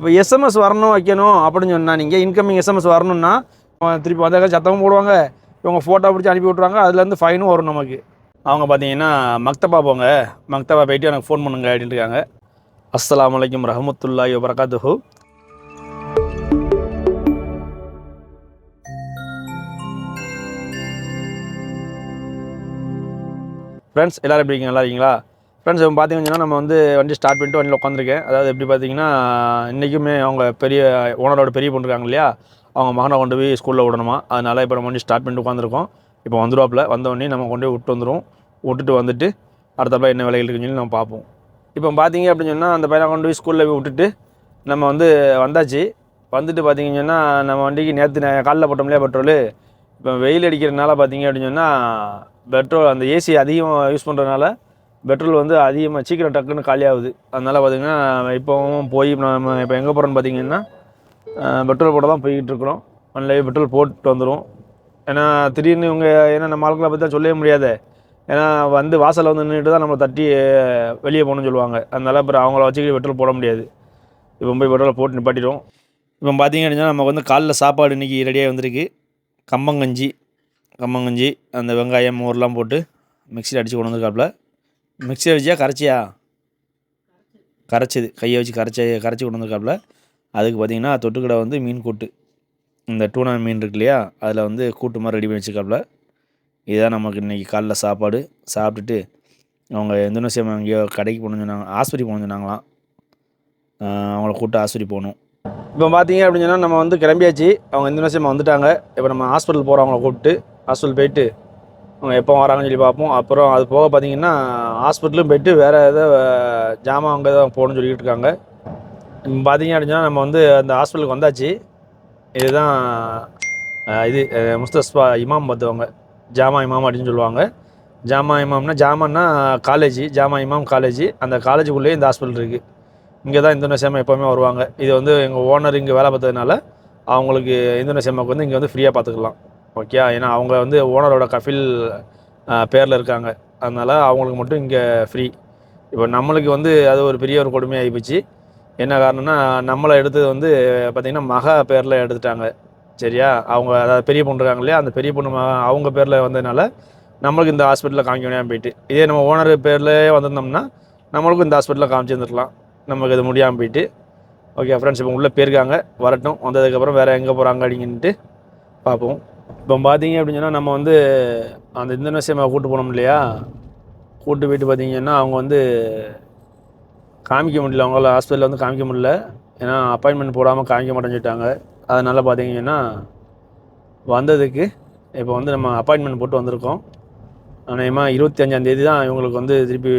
இப்போ எஸ்எம்எஸ் வரணும் வைக்கணும் அப்படின்னு சொன்னால் நீங்கள் இன்கமிங் எஸ்எம்எஸ் வரணும்னா திருப்பி வந்தாக்க சத்தமும் போடுவாங்க. இவங்க ஃபோட்டோ பிடிச்சி அனுப்பி விட்ருவாங்க அதுலேருந்து ஃபைனும் வரும் நமக்கு. அவங்க பார்த்தீங்கன்னா மக்தபா போங்க. மக்தபா போயிட்டு எனக்கு ஃபோன் பண்ணுங்க அப்படின்ட்டு இருக்காங்க. அஸ்லாம் வலைக்கம் ரஹமத்துல்லாஹி வபரகாத்துஹு. ஃப்ரெண்ட்ஸ் எல்லோரும் எப்படி இருக்கீங்க? நல்லா இருக்கீங்களா? ஃப்ரெண்ட்ஸ் இப்போ பார்த்தீங்கன்னா நம்ம வந்து வண்டி ஸ்டார்ட் பண்ணிட்டு வண்டியில் உட்காந்துருக்கேன் அதாவது எப்படி பார்த்தீங்கன்னா இன்றைக்குமே அவங்க பெரிய ஓனரோட பெரிய பொண்ணு இருக்காங்க இல்லையா? அவங்க மகனை கொண்டு போய் ஸ்கூலில் விடணுமா? அதனால் இப்போ நம்ம வண்டி ஸ்டார்ட் பண்ணிட்டு உட்காந்துருக்கோம் இப்போ வந்துருவாப்பில். வந்த உடனே நம்ம கொண்டு போய் விட்டு வந்துடும் விட்டுட்டு வந்துட்டு அடுத்தப்ப என்ன வேலைகள் இருக்குன்னு சொல்லி நம்ம பார்ப்போம். இப்போ பார்த்தீங்க அப்படின்னு சொன்னால் அந்த பையனை கொண்டு போய் ஸ்கூலில் போய் விட்டுட்டு நம்ம வந்து வந்தாச்சு. வந்துட்டு பார்த்தீங்கன்னு சொன்னால் நம்ம வண்டிக்கு நேற்று காலைல போட்டோம் இல்லையா பெட்ரோலு இப்போ வெயில் அடிக்கிறதுனால பார்த்தீங்க அப்படின்னு சொன்னால் பெட்ரோல் அந்த ஏசி அதிகமாக யூஸ் பண்ணுறதுனால பெட்ரோல் வந்து அதிகமாக சீக்கிரம் டக்குன்னு காலியாகுது. அதனால் பார்த்திங்கன்னா இப்போவும் போய் நம்ம இப்போ எங்கே போகிறோன்னு பார்த்தீங்கன்னா பெட்ரோல் போட தான் போய்கிட்டு இருக்கிறோம். ஒன்லைவ் பெட்ரோல் போட்டு வந்துடும் ஏன்னா திடீர்னு இவங்க ஏன்னா நம்ம ஆட்களை பற்றி தான் சொல்லவே முடியாது. ஏன்னா வந்து வாசலில் வந்து நின்றுட்டு தான் நம்மளை தட்டி வெளியே போகணும்னு சொல்லுவாங்க. அதனால் அப்புறம் அவங்கள வச்சுக்கிட்டு பெட்ரோல் போட முடியாது. இப்போ போய் பெட்ரோல் போட்டு நிப்பாட்டிடும் இப்போ பார்த்திங்க அப்படின்னா நமக்கு வந்து காலைல சாப்பாடு இன்றைக்கி ரெடியாக வந்திருக்கு. கம்பங்கஞ்சி கம்பங்கஞ்சி அந்த வெங்காயம் மோர்லாம் போட்டு மிக்சியில் அடித்து கொண்டு வந்திருக்காப்புல. மிக்சியில் வச்சியா? கரைச்சியா? கரைச்சிது. கையை வச்சு கரைச்சி கரைச்சி கொண்டு வந்திருக்காப்புல. அதுக்கு பார்த்தீங்கன்னா தொட்டுக்கடை வந்து மீன் கூட்டு. இந்த டூனா மீன் இருக்கு இல்லையா? அதில் வந்து கூட்டு மாதிரி ரெடி பண்ணி வச்சுருக்காப்புல. இதுதான் நமக்கு இன்றைக்கி காலைல சாப்பாடு. சாப்பிட்டுட்டு அவங்க இந்தோனேசியா எங்கேயோ கடைக்கு போகணுன்னு சொன்னாங்க ஆஸ்பத்திரி போகணுன்னு சொன்னாங்களாம். அவங்கள கூப்பிட்டு ஆஸ்பத்திரி போகணும். இப்போ பார்த்தீங்க அப்படின்னு சொன்னால் நம்ம வந்து கிளம்பியாச்சு. அவங்க இந்தோனேசியா வந்துட்டாங்க. இப்போ நம்ம ஹாஸ்பிட்டல் போகிறவங்கள கூப்பிட்டு ஹாஸ்பிட்டல் போயிட்டு எப்போ வராங்கன்னு சொல்லி பார்ப்போம். அப்புறம் அது போக பார்த்தீங்கன்னா ஹாஸ்பிட்டலும் போயிட்டு வேறு எதோ ஜாமான் அங்கே தான் போகணும்னு சொல்லிட்டு இருக்காங்க. பார்த்தீங்க அப்படின்னா நம்ம வந்து அந்த ஹாஸ்பிட்டலுக்கு வந்தாச்சு. இதுதான் இது முஸ்தஸ்பா இமாம் பார்த்தவங்க ஜாமா இமாம் அப்படின்னு சொல்லுவாங்க. ஜாமா இமாம்னா ஜாமான்னா காலேஜ் ஜாமா இமாம் காலேஜ் அந்த காலேஜுக்குள்ளேயே இந்த ஹாஸ்பிட்டல் இருக்குது இங்கே தான் இந்தோனேசியாமா எப்போவுமே வருவாங்க. இது வந்து எங்கள் ஓனர் இங்கே வேலை பார்த்ததுனால அவங்களுக்கு இந்தோனேசியாமாவுக்கு வந்து இங்கே வந்து ஃப்ரீயாக பார்த்துக்கலாம். ஓகே ஏன்னா அவங்க வந்து ஓனரோட கஃபில் பேரில் இருக்காங்க. அதனால் அவங்களுக்கு மட்டும் இங்கே ஃப்ரீ இப்போ நம்மளுக்கு வந்து அது ஒரு பெரிய ஒரு கொடுமையாகி போச்சு. என்ன காரணம்னா நம்மளை எடுத்தது வந்து பார்த்திங்கன்னா மக பேரில் எடுத்துட்டாங்க. சரியா? அவங்க அதாவது பெரிய பொண்ணு இருக்காங்க இல்லையா அந்த பெரிய பொண்ணு மக அவங்க பேரில் வந்ததுனால நம்மளுக்கு இந்த ஹாஸ்பிட்டலில் காமிக்க முடியாமல் போயிட்டு. இதே நம்ம ஓனர் பேர்லேயே வந்திருந்தோம்னா நம்மளுக்கும் இந்த ஹாஸ்பிட்டலில் காமிச்சிருந்துருக்கலாம். நமக்கு இது முடியாமல் போயிட்டு. ஓகே ஃப்ரெண்ட்ஸ் இப்போ உள்ளே போயிருக்காங்க. வரட்டும். வந்ததுக்கப்புறம் வேறு எங்கே போகிறாங்க அப்படின்ட்டு பார்ப்போம். இப்போ பார்த்தீங்க அப்படின்னு சொன்னால் நம்ம வந்து அந்த இந்தோனேசியாவை கூப்பிட்டு போனோம் இல்லையா? கூப்பிட்டு போயிட்டு பார்த்தீங்கன்னா அவங்க வந்து காமிக்க முடியல. அவங்களால ஹாஸ்பிட்டலில் வந்து காமிக்க முடியல. ஏன்னா அப்பாயின்மெண்ட் போடாமல் காமிக்க மாட்டேன்னு சொல்லிட்டாங்க. அதனால் பார்த்தீங்கன்னா வந்ததுக்கு இப்போ வந்து நம்ம அப்பாயின்மெண்ட் போட்டு வந்திருக்கோம். அநேகமாக இருபத்தி அஞ்சாந்தேதி தான் இவங்களுக்கு வந்து திருப்பி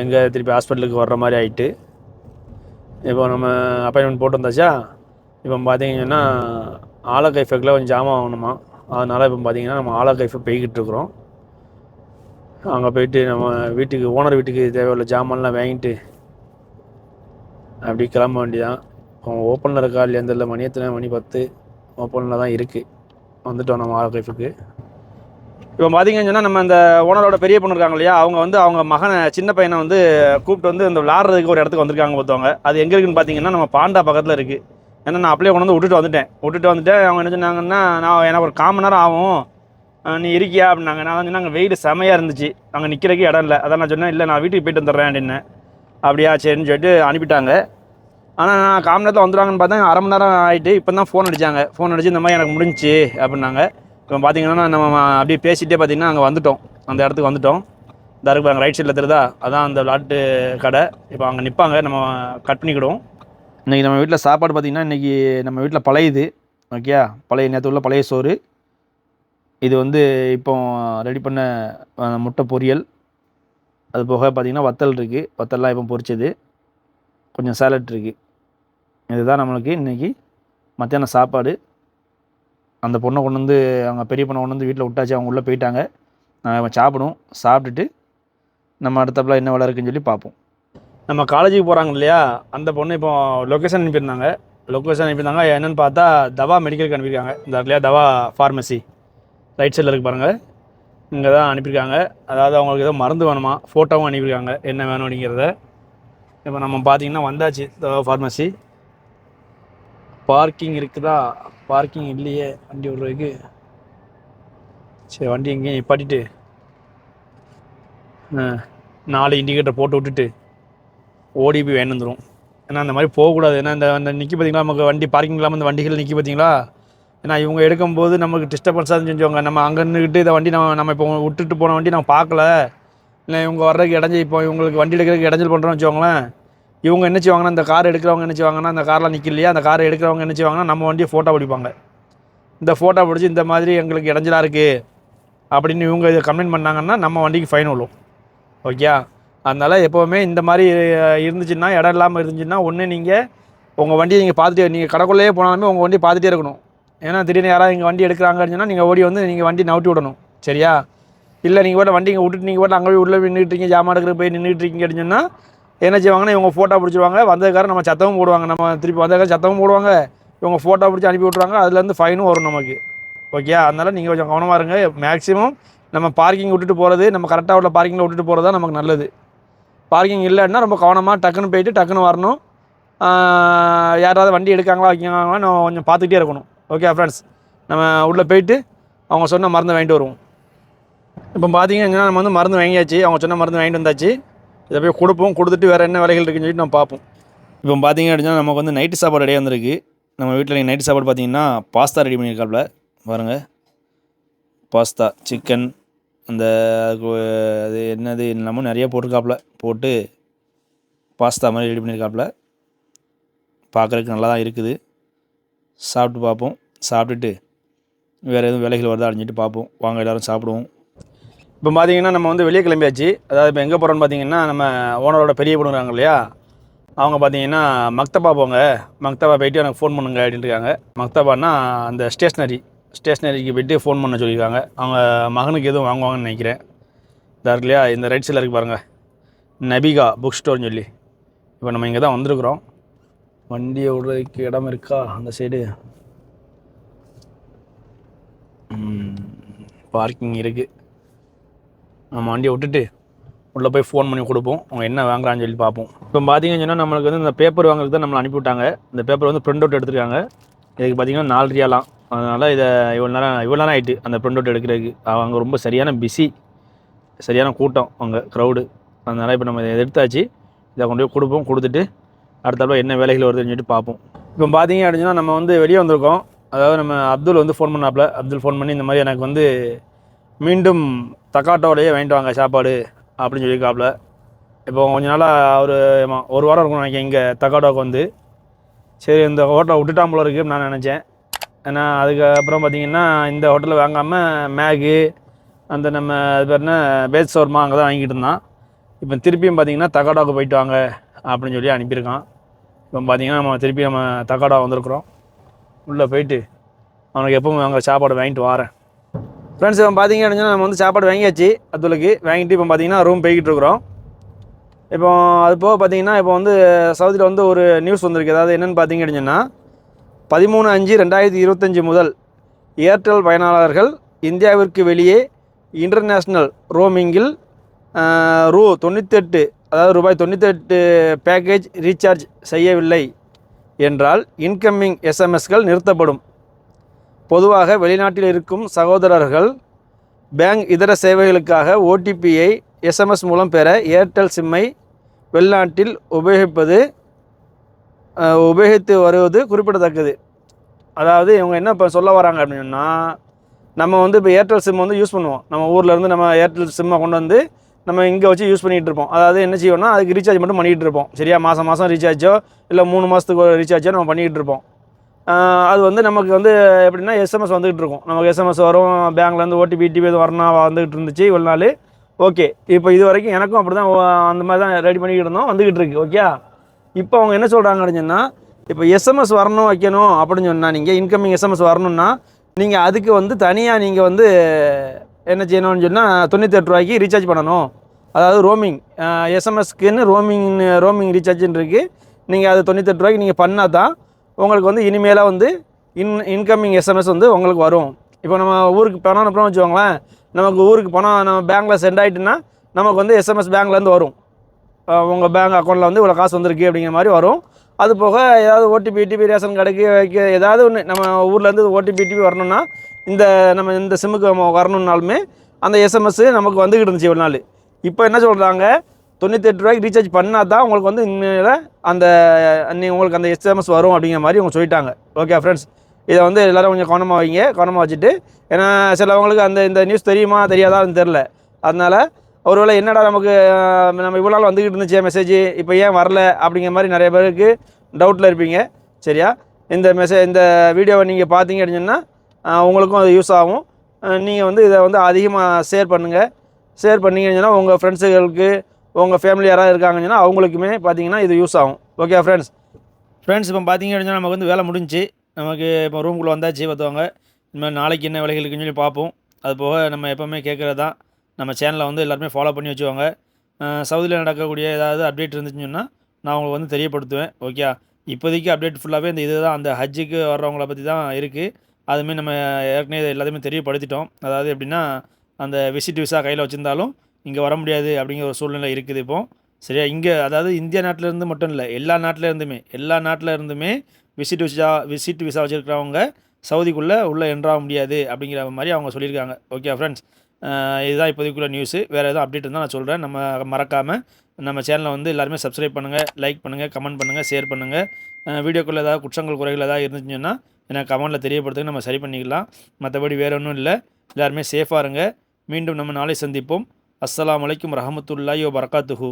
எங்கே திருப்பி ஹாஸ்பிட்டலுக்கு வர்ற மாதிரி ஆயிட்டு. இப்போ நம்ம அப்பாயின்மெண்ட் போட்டு வந்தாச்சா? இப்போ பார்த்தீங்கன்னா ஆலக்கைஃபெக்கில் கொஞ்சம் ஜாமான் வாங்கணுமா? அதனால் இப்போ பார்த்தீங்கன்னா நம்ம ஆலக்கைஃபை போய்கிட்டு இருக்கிறோம் அங்கே போயிட்டு நம்ம வீட்டுக்கு ஓனர் வீட்டுக்கு தேவையுள்ள ஜாமான்லாம் வாங்கிட்டு அப்படி கிளம்ப வேண்டியதான் ஓப்பனில் இருக்கா இல்லையா தெரியல. மணி எத்தனை? மணி பத்து. ஓப்பனில் தான் இருக்குது வந்துட்டோம் நம்ம ஆலக்கைஃபுக்கு இப்போ பார்த்தீங்கன்னு சொன்னால் நம்ம அந்த ஓனரோட பெரிய பொண்ணு இருக்காங்க இல்லையா? அவங்க வந்து அவங்க மகனை சின்ன பையனை வந்து கூப்பிட்டு வந்து இந்த விளாட்றதுக்கு ஒரு இடத்துக்கு வந்திருக்காங்க பார்த்தவங்க அது எங்கே இருக்குன்னு பார்த்தீங்கன்னா நம்ம பாண்டா பக்கத்தில் இருக்குது ஏன்னா நான் அப்படியே கொண்டு வந்து விட்டுட்டு வந்துட்டேன். விட்டுட்டு வந்துட்டேன் அவங்க என்ன சொன்னாங்கன்னா நான் எனக்கு ஒரு காமன் நேரம் ஆகும். நீ இருக்கியா? அப்படின்னாங்க. நான் வந்து நாங்கள் வெயில் செமையாக இருந்துச்சு. அங்கே நிற்கிறக்கு இடம் இல்லை. அதான் நான் சொன்னேன் இல்லை நான் வீட்டுக்கு போயிட்டு வந்துடுறேன் அப்படின்னு. அப்படியா சரின்னு சொல்லிட்டு அனுப்பிட்டாங்க. ஆனால் நான் கால் நேரத்தில் வந்துடுவாங்கன்னு பார்த்தா அரை மணி நேரம் ஆகிட்டு இப்போ தான் ஃபோன் அடித்தாங்க ஃபோன் அடித்து இந்த மாதிரி எனக்கு முடிஞ்சுச்சு அப்படின்னாங்க. இப்போ பார்த்தீங்கன்னா நம்ம அப்படியே பேசிகிட்டே பார்த்தீங்கன்னா அங்கே வந்துட்டோம். அந்த இடத்துக்கு வந்துட்டோம். இந்த இருக்கு அங்கே ரைட் சைடில் தெரியுதா? அதான் அந்த விளாட்டு கடை. இப்போ அங்கே நிற்பாங்க நம்ம கட் பண்ணிக்கிடுவோம். இன்றைக்கி நம்ம வீட்டில் சாப்பாடு பார்த்திங்கன்னா இன்றைக்கி நம்ம வீட்டில் பழையது. ஓகே பழைய நேற்று உள்ள பழைய சோறு. இது வந்து இப்போ ரெடி பண்ண முட்டை பொரியல். அது போக பார்த்திங்கன்னா வத்தல் இருக்குது வத்தல்லாம் இப்போ பொரிச்சது. கொஞ்சம் சேலட் இருக்குது இதுதான் நம்மளுக்கு இன்றைக்கி மத்தியானம் சாப்பாடு. அந்த பொண்ணை கொண்டு வந்து அவங்க பெரிய பொண்ணை கொண்டு வந்து வீட்டில் விட்டாச்சு. அவங்க உள்ளே போயிட்டாங்க. நாங்கள் சாப்பிடுவோம் சாப்பிட்டுட்டு நம்ம அடுத்தப்பெல்லாம் என்ன வேலை இருக்குன்னு சொல்லி பார்ப்போம். நம்ம காலேஜுக்கு போகிறாங்க இல்லையா? அந்த பொண்ணு இப்போ லொக்கேஷன் அனுப்பியிருந்தாங்க. லொக்கேஷன் அனுப்பியிருந்தாங்க. என்னென்னு பார்த்தா தவா மெடிக்கலுக்கு அனுப்பியிருக்காங்க. இந்த இல்லையா தவா ஃபார்மசி ரைட் சைடில் இருக்கு பாருங்கள் இங்கே தான் அனுப்பியிருக்காங்க. அதாவது அவங்களுக்கு ஏதோ மருந்து வேணுமா? ஃபோட்டோவும் அனுப்பியிருக்காங்க. என்ன வேணும் அப்படிங்கிறத. இப்போ நம்ம பார்த்தீங்கன்னா வந்தாச்சு தவா ஃபார்மசி பார்க்கிங் இருக்குதா? பார்க்கிங் இல்லையே. வண்டி விட்றதுக்கு சரி வண்டி எங்கேயும் நிப்பாட்டிட்டு ஆ, நாலு இண்டிகேட்டர் போட்டு விட்டுட்டு ஓடி போய் வந்துடும் ஏன்னா அந்த மாதிரி போகக்கூடாது. ஏன்னா இந்த அந்த நிற்கி பார்த்தீங்களா? நமக்கு வண்டி பார்க்கிங் இல்லாமல் அந்த வண்டிகள் நிற்கி பார்த்தீங்களா? ஏன்னா இவங்க எடுக்கும்போது நமக்கு டிஸ்டர்பன்ஸாக செஞ்சுவாங்க. நம்ம அங்கே நின்றுக்கிட்டு இந்த வண்டி நம்ம நம்ம இப்போ விட்டுட்டு போன வண்டி நம்ம பார்க்கல. இல்லை இவங்க வர்றதுக்கு இடைஞ்சல் இப்போ இவங்களுக்கு வண்டி எடுக்கிறதுக்கு இடைஞ்சல் பண்ணுறோம்னு வச்சுக்கோங்களேன். இவங்க என்ன செய்வாங்கன்னா அந்த கார் எடுக்கிறவங்க என்ன செய்வாங்கன்னா அந்த காரில் நிற்கலையா அந்த கார் எடுக்கிறவங்க என்ன செய்வாங்கன்னா நம்ம வண்டியை ஃபோட்டோ பிடிப்பாங்க. இந்த ஃபோட்டோ பிடிச்சி இந்த மாதிரி எங்களுக்கு இடைஞ்சலாக இருக்குது அப்படின்னு இவங்க இதை கம்ப்ளைண்ட் பண்ணாங்கன்னா நம்ம வண்டிக்கு ஃபைன் விழும் ஓகே அதனால் எப்போவுமே இந்த மாதிரி இருந்துச்சுன்னா இடம் இல்லாமல் இருந்துச்சுன்னா ஒன்று நீங்கள் உங்கள் வண்டியை நீங்கள் பார்த்துட்டே நீங்கள் கடைக்குள்ளேயே போனாலுமே உங்கள் வண்டி பார்த்துட்டே இருக்கணும். ஏன்னா திடீர்னு யாராவது இங்கே வண்டி எடுக்கிறாங்கன்னு சொன்னால் நீங்கள் ஓடி வந்து நீங்கள் வண்டி நவுட்டி விடணும். சரியா? இல்லை நீங்கள் போய்ட்டு வண்டி இங்கே விட்டுட்டு நீங்கள் போய்ட்டு அங்கே போய் உள்ளே நின்றுட்டு இருக்கீங்க ஜாமான் எடுக்கிற போய் நின்றுட்டு இருக்கீங்க அப்படின்னு சொன்னால் என்ன செய்வாங்கன்னா இவங்க ஃபோட்டோ பிடிச்சிருவாங்க. வந்ததுக்காரன் நம்ம சத்தமும் போடுவாங்க. நம்ம திருப்பி வந்ததுக்காரன் சத்தமும் போடுவாங்க. இவங்க ஃபோட்டோ பிடிச்சி அனுப்பி விட்ருவாங்க அதுலேருந்து ஃபைனும் வரும் நமக்கு. ஓகே அதனால் நீங்கள் கொஞ்சம் கவனமாக இருங்க. மேக்ஸிமம் நம்ம பார்க்கிங் விட்டுட்டு போகிறது நம்ம கரெக்டாக உள்ள பார்க்கிங்கில் விட்டுட்டு போகிறது தான் நமக்கு நல்லது. பார்க்கிங் இல்லைன்னா ரொம்ப கவனமாக டக்குன்னு போயிட்டு டக்குன்னு வரணும். யாராவது வண்டி எடுக்காங்களா வைக்காங்களா நம்ம கொஞ்சம் பார்த்துக்கிட்டே இருக்கணும். ஓகே ஃப்ரெண்ட்ஸ் நம்ம உள்ளே போயிட்டு அவங்க சொன்ன மருந்து வாங்கிட்டு வருவோம். இப்போ பார்த்தீங்கன்னா நம்ம வந்து மருந்து வாங்கியாச்சு. அவங்க சொன்ன மருந்து வாங்கிட்டு வந்தாச்சு. இதை போய் கொடுப்போம். கொடுத்துட்டு வேறு என்ன வேலைகள் இருக்குன்னு சொல்லிட்டு நம்ம பார்ப்போம். இப்போ பார்த்தீங்க அப்படின்னா நமக்கு வந்து நைட்டு சாப்பாடு ரெடியாக வந்திருக்கு. நம்ம வீட்டில் நைட்டு சாப்பாடு பார்த்தீங்கன்னா பாஸ்தா ரெடி பண்ணியிருக்காப்புல பாருங்கள் பாஸ்தா சிக்கன் அந்த அதுக்கு அது என்னது என்னமோ நிறைய போட்டிருக்காப்புல. போட்டு பாஸ்தா மாதிரி ரெடி பண்ணியிருக்காப்புல பார்க்குறதுக்கு நல்லா தான் இருக்குது. சாப்பிட்டு பார்ப்போம். சாப்பிட்டுட்டு வேறு எதுவும் வேலைகள் வருதா அடைஞ்சிட்டு பார்ப்போம். வாங்க எல்லோரும் சாப்பிடுவோம். இப்போ பார்த்தீங்கன்னா நம்ம வந்து வெளியே கிளம்பியாச்சு. அதாவது இப்போ எங்கே போகிறோம்னு பார்த்தீங்கன்னா நம்ம ஓனரோட பெரிய பொண்ணுறாங்க இல்லையா? அவங்க பார்த்தீங்கன்னா மக்தபா போங்க. மக்தபா போயிட்டு எனக்கு ஃபோன் பண்ணுங்க அப்படின்ட்டு இருக்காங்க. மக்தபான்னா அந்த ஸ்டேஷ்னரி ஸ்டேஷ்னரிக்கு போயிட்டு ஃபோன் பண்ண சொல்லியிருக்காங்க. அவங்க மகனுக்கு எதுவும் வாங்குவாங்கன்னு நினைக்கிறேன். இதாக இல்லையா? இந்த ரைட் சைடில் இருக்கு பாருங்கள் நபிகா புக் ஸ்டோர்னு சொல்லி. இப்போ நம்ம இங்கே தான் வந்திருக்கிறோம். வண்டியை விடுறதுக்கு இடம் இருக்கா? அந்த சைடு பார்க்கிங் இருக்குது நம்ம வண்டியை விட்டுட்டு உள்ளே போய் ஃபோன் பண்ணி கொடுப்போம். அவங்க என்ன வாங்குறான்னு சொல்லி பார்ப்போம். இப்போ பார்த்தீங்கன்னு சொன்னால் நம்மளுக்கு வந்து இந்த பேப்பர் வாங்குறதுக்கு தான் நம்மளை அனுப்பிவிட்டாங்க. இந்த பேப்பர் வந்து ப்ரிண்ட் அவுட் எடுத்துருக்காங்க. இதுக்கு பார்த்தீங்கன்னா நாலு ரியாலாம். அதனால் இதை இவ்வளோ நேரம் இவ்வளோ நேரம் ஆயிட்டு அந்த ப்ரிண்ட் அவுட் எடுக்கிறதுக்கு. அவங்க ரொம்ப சரியான பிஸி சரியான கூட்டம் அங்கே க்ரௌடு அதனால் இப்போ நம்ம இதை எடுத்தாச்சு. இதை கொண்டு போய் கொடுப்போம் கொடுத்துட்டு அடுத்தாப்புல என்ன வேலைகள் வருதுன்னு சொல்லிட்டு பார்ப்போம். இப்போ பார்த்தீங்க அப்படின்னா நம்ம வந்து வெளியே வந்திருக்கோம். அதாவது நம்ம அப்துல் வந்து ஃபோன் பண்ணாப்புல. அப்துல் ஃபோன் பண்ணி இந்த மாதிரி எனக்கு வந்து மீண்டும் தக்காட்டோடையே வாங்கிட்டு வாங்க சாப்பாடு அப்படின்னு சொல்லியிருக்காப்புல. இப்போ கொஞ்ச நாளாக ஒரு ஒரு வாரம் இருக்கும் நினைக்கிறேன் இங்கே தக்காட்டோக்கு வந்து. சரி இந்த ஹோட்டலை விட்டுட்டான் போல இருக்குன்னு நான் நினச்சேன். ஏன்னா அதுக்கப்புறம் பார்த்தீங்கன்னா இந்த ஹோட்டலில் வாங்காமல் மேகு அந்த நம்ம அது பேர் என்ன பேஸ் சோர்மா அங்கே தான் வாங்கிட்டு இருந்தான். இப்போ திருப்பியும் பார்த்தீங்கன்னா தக்காடாவுக்கு போயிட்டு வாங்க அப்படின்னு சொல்லி அனுப்பியிருக்கான். இப்போ பார்த்தீங்கன்னா நம்ம திருப்பி நம்ம தக்காடா வந்திருக்கிறோம். உள்ளே போயிட்டு அவனுக்கு எப்பவும் வாங்க சாப்பாடு வாங்கிட்டு வரேன். ஃப்ரெண்ட்ஸ் இப்போ பார்த்தீங்க அப்படின்னா நம்ம வந்து சாப்பாடு வாங்கியாச்சு அத்துலுக்கு வாங்கிட்டு இப்போ பார்த்திங்கன்னா ரூம் போய்கிட்டு இருக்கிறோம். இப்போ அது போக பார்த்தீங்கன்னா இப்போ வந்து சவுதியில் வந்து ஒரு நியூஸ் வந்திருக்கு. அதாவது என்னென்னு பார்த்திங்க அப்படின்னா பதிமூணு அஞ்சு ரெண்டாயிரத்தி இருபத்தஞ்சி முதல் ஏர்டெல் பயனாளர்கள் இந்தியாவிற்கு வெளியே இன்டர்நேஷ்னல் ரோமிங்கில் ரூ தொண்ணூத்தெட்டு அதாவது ரூபாய் தொண்ணூத்தெட்டு பேக்கேஜ் ரீசார்ஜ் செய்யவில்லை என்றால் இன்கம்மிங் எஸ்எம்எஸ்கள் நிறுத்தப்படும். பொதுவாக வெளிநாட்டில் இருக்கும் சகோதரர்கள் பேங்க் இதர சேவைகளுக்காக ஓடிபியை எஸ்எம்எஸ் மூலம் பெற ஏர்டெல் சிம்மை வெளிநாட்டில் உபயோகிப்பது உபயோகித்து வருவது குறிப்பிடத்தக்கது. அதாவது இவங்க என்ன இப்போ சொல்ல வராங்க அப்படின்னா நம்ம வந்து இப்போ ஏர்டெல் சிம் வந்து யூஸ் பண்ணுவோம். நம்ம ஊர்லேருந்து நம்ம ஏர்டெல் சிம்மை கொண்டு வந்து நம்ம இங்கே வச்சு யூஸ் பண்ணிகிட்டு இருப்போம். அதாவது என்ன செய்வோம்னா அதுக்கு ரீசார்ஜ் மட்டும் பண்ணிகிட்டு இருப்போம். சரியா? மாதம் மாதம் ரீசார்ஜோ இல்லை மூணு மாதத்துக்கு ஒரு ரீசார்ஜோ நம்ம பண்ணிகிட்டு இருப்போம். அது வந்து நமக்கு வந்து எப்படின்னா எஸ்எம்எஸ் வந்துகிட்டு இருக்கும். நமக்கு எஸ்எம்எஸ் வரும் பேங்க்லேருந்து ஓடிபி டிபி எதுவும் வரணும் வந்துகிட்டு இருந்துச்சு இவ்வளோ நாள். ஓகே இப்போ இது வரைக்கும் எனக்கும் அப்படி தான் அந்த மாதிரி தான் ரெடி பண்ணிக்கிட்டு இருந்தோம் வந்துக்கிட்டு இருக்கு. ஓகே இப்போ அவங்க என்ன சொல்கிறாங்க அப்படின்னா இப்போ எஸ்எம்எஸ் வரணும் வைக்கணும் அப்படின்னு சொன்னால் நீங்கள் இன்கமிங் எஸ்எம்எஸ் வரணும்னா நீங்கள் அதுக்கு வந்து தனியாக நீங்கள் வந்து என்ன செய்யணும்னு சொன்னால் தொண்ணூத்தெட்டு ரூபாய்க்கு ரீசார்ஜ் பண்ணணும். அதாவது ரோமிங் எஸ்எம்எஸ்க்குன்னு ரோமிங் ரோமிங் ரீசார்ஜ்னு இருக்குது நீங்கள் அது தொண்ணூத்தெட்டு ரூபாய்க்கு நீங்கள் பண்ணால் தான் உங்களுக்கு வந்து இனிமேலாக வந்து இன் இன்கமிங் எஸ்எம்எஸ் வந்து உங்களுக்கு வரும். இப்போ நம்ம ஊருக்கு பணம் அனுப்புறோம்னு வச்சுக்கோங்களேன் நமக்கு ஊருக்கு பணம் நம்ம பேங்க்கில் சென்ட் ஆகிட்டுன்னா நமக்கு வந்து எஸ்எம்எஸ் பேங்க்லேருந்து வரும். உங்கள் பேங்க் அக்கௌண்ட்டில் வந்து இவ்வளோ காசு வந்திருக்கு அப்படிங்கிற மாதிரி வரும். அது போக ஏதாவது ஓடிபி டிபி ரேஷன் கடைக்கு வைக்க ஏதாவது ஒன்று நம்ம ஊர்லேருந்து ஓடிபி டிபி வரணும்னா இந்த நம்ம இந்த சிம்முக்கு நம்ம வரணுன்னாலுமே அந்த எஸ்எம்எஸ் நமக்கு வந்துக்கிட்டு இருந்துச்சு இவ்வளோ நாள். இப்போ என்ன சொல்கிறாங்க தொண்ணூத்தெட்டு ரூபாய்க்கு ரீசார்ஜ் பண்ணால் தான் உங்களுக்கு வந்து இன்னும் அந்த நீ உங்களுக்கு அந்த எஸ்எம்எஸ் வரும் அப்படிங்கிற மாதிரி அவங்க சொல்லிட்டாங்க. ஓகே ஃப்ரெண்ட்ஸ் இதை வந்து எல்லோரும் கொஞ்சம் கவனமாக வைங்க. கவனமாக வச்சுட்டு ஏன்னா சிலவங்களுக்கு அந்த இந்த நியூஸ் தெரியுமா தெரியாதான்னு தெரில அதனால் ஒருவேளை என்னடா நமக்கு நம்ம இவ்வளோ நாள் வந்துக்கிட்டு இருந்துச்சு மெசேஜ் இப்போ ஏன் வரல அப்படிங்கிற மாதிரி நிறைய பேருக்கு டவுட்டில் இருப்பீங்க. சரியா? இந்த மெசேஜ் இந்த வீடியோவை நீங்கள் பார்த்தீங்க அப்படின்னா உங்களுக்கும் அது யூஸ் ஆகும். நீங்கள் வந்து இதை வந்து அதிகமாக ஷேர் பண்ணுங்கள் ஷேர் பண்ணீங்கன்னு சொன்னால் உங்கள் ஃப்ரெண்ட்ஸுகளுக்கு உங்கள் ஃபேமிலி யாராவது இருக்காங்கன்னு சொன்னால் அவங்களுக்குமே பார்த்தீங்கன்னா இது யூஸ் ஆகும். ஓகே ஃப்ரெண்ட்ஸ் ஃப்ரெண்ட்ஸ் இப்போ பார்த்தீங்க அப்படின்னா நமக்கு வந்து வேலை முடிஞ்சுச்சு நமக்கு இப்போ ரூம்குள்ளே வந்தாச்சு பார்த்துவாங்க இனிமேல் நாளைக்கு என்ன வேலைகள் இருக்குன்னு சொல்லி பார்ப்போம். அது போக நம்ம எப்போவுமே கேட்குறது தான் நம்ம சேனலை வந்து எல்லாருமே ஃபாலோ பண்ணி வச்சுக்கோங்க. சவுதியில் நடக்கக்கூடிய ஏதாவது அப்டேட் இருந்துச்சுன்னு சொன்னால் நான் உங்களுக்கு வந்து தெரியப்படுத்துவேன். ஓகே இப்போதைக்கு அப்டேட் ஃபுல்லாகவே இந்த இது தான் அந்த ஹஜ்ஜுக்கு வர்றவங்கள பற்றி தான் இருக்குது அதுமாரி நம்ம ஏற்கனவே எல்லாத்தையுமே தெரியப்படுத்திட்டோம். அதாவது எப்படின்னா அந்த விசிட் விசா கையில் வச்சுருந்தாலும் இங்கே வர முடியாது அப்படிங்கிற ஒரு சூழ்நிலை இருக்குது இப்போது சரியா? இங்கே அதாவது இந்தியா நாட்டில் இருந்து மட்டும் இல்லை எல்லா நாட்டிலேருந்துமே எல்லா நாட்டில் இருந்துமே விசிட் விசா விசிட் விசா வச்சுருக்கிறவங்க சவுதிக்குள்ளே உள்ளே என்ட்ராக முடியாது அப்படிங்கிற மாதிரி அவங்க சொல்லியிருக்காங்க. ஓகே ஃப்ரெண்ட்ஸ் இதுதான் இப்போதைக்குள்ள நியூஸு வேறு எதுவும் அப்டேட் இருந்தால் நான் சொல்கிறேன் நம்ம மறக்காமல் நம்ம சேனலை வந்து எல்லாருமே சப்ஸ்கிரைப் பண்ணுங்கள் லைக் பண்ணுங்கள் கமெண்ட் பண்ணுங்கள் ஷேர் பண்ணுங்கள் வீடியோக்குள்ளே ஏதாவது குற்றங்கள் குறைகள் ஏதாவது இருந்துச்சுன்னா எனக்கு கமெண்ட்டில் தெரியப்படுத்துங்க. நம்ம சரி பண்ணிக்கலாம். மற்றபடி வேறு ஒன்றும் இல்லை. எல்லாருமே சேஃபாக இருங்க. மீண்டும் நம்ம நாளை சந்திப்போம். அஸ்லாம் அலைக்கும் ரஹமத்துல்லாயோ பரகாத்துஹூ